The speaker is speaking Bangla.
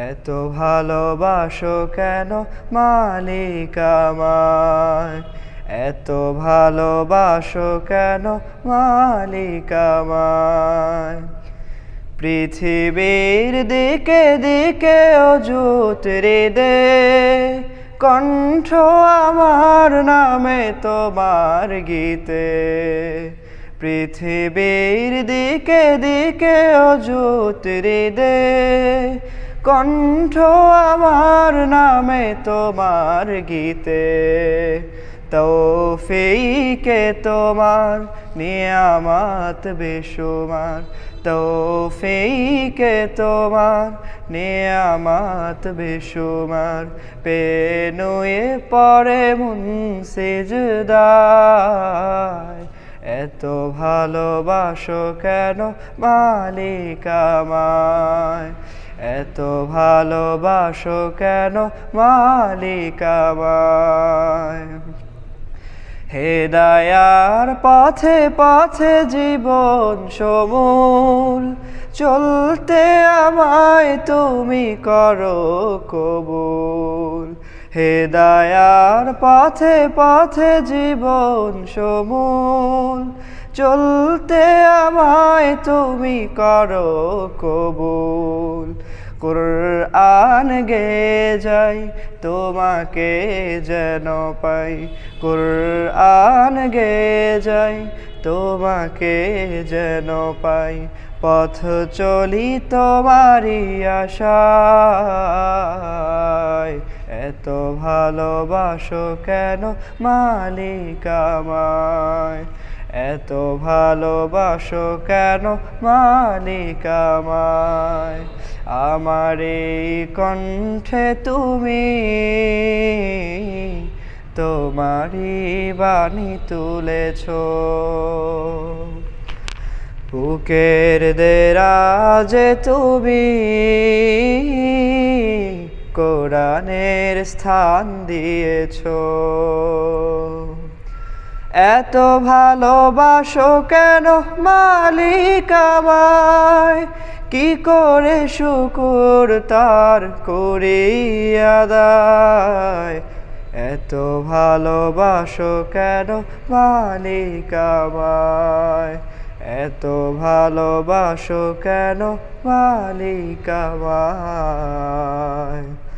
এত ভালোবাসো কেন মালিক আমায় এত ভালোবাসো কেন মালিক আমায় পৃথিবীর দিকে দিকে অজুত দে কণ্ঠ আমার নামে তোমার গীতে। পৃথিবীর দিকে দিকে অজুত দে কণ্ঠ আমার নামে তোমার গীতে তো তৌফিকে তোমার নিয়ামত বেশুমার, তৌফিকে তোমার নিয়ামত বেশুমার। পেনুয়ে পরে মুন সিজদায় এত ভালোবাসো কেন মালিক আমায়? এত ভালোবাসো কেন মালিক আমায়? হেদায়ার পথে পথে জীবন সমূল, চলতে আমায় তুমি করো কবুল। হেদায়ার পথে পথে জীবন সমূল, চলতে আমায় তুমি করো কবুল। কুরআন গে যাই, তোমাকে যেন পাই। কুরআন গে যাই, তোমাকে যেন পাই। পথ চলি তোমারি আশায়। এত ভালোবাসো কেন মালিক আমায়? এত ভালোবাসো কেন মালিক আমায়? আমার এই কণ্ঠে তুমি, তোমারই বাণী তুলেছ। বুকের দেরাজে তুমি কোরআনের স্থান দিয়েছ। এত ভালোবাসো কেন মালিক আমায়? কি করে শুকুর তার করি আদায়? এত ভালোবাসো কেন মালিক আমায়? এত ভালোবাসো কেন মালিক আমায়?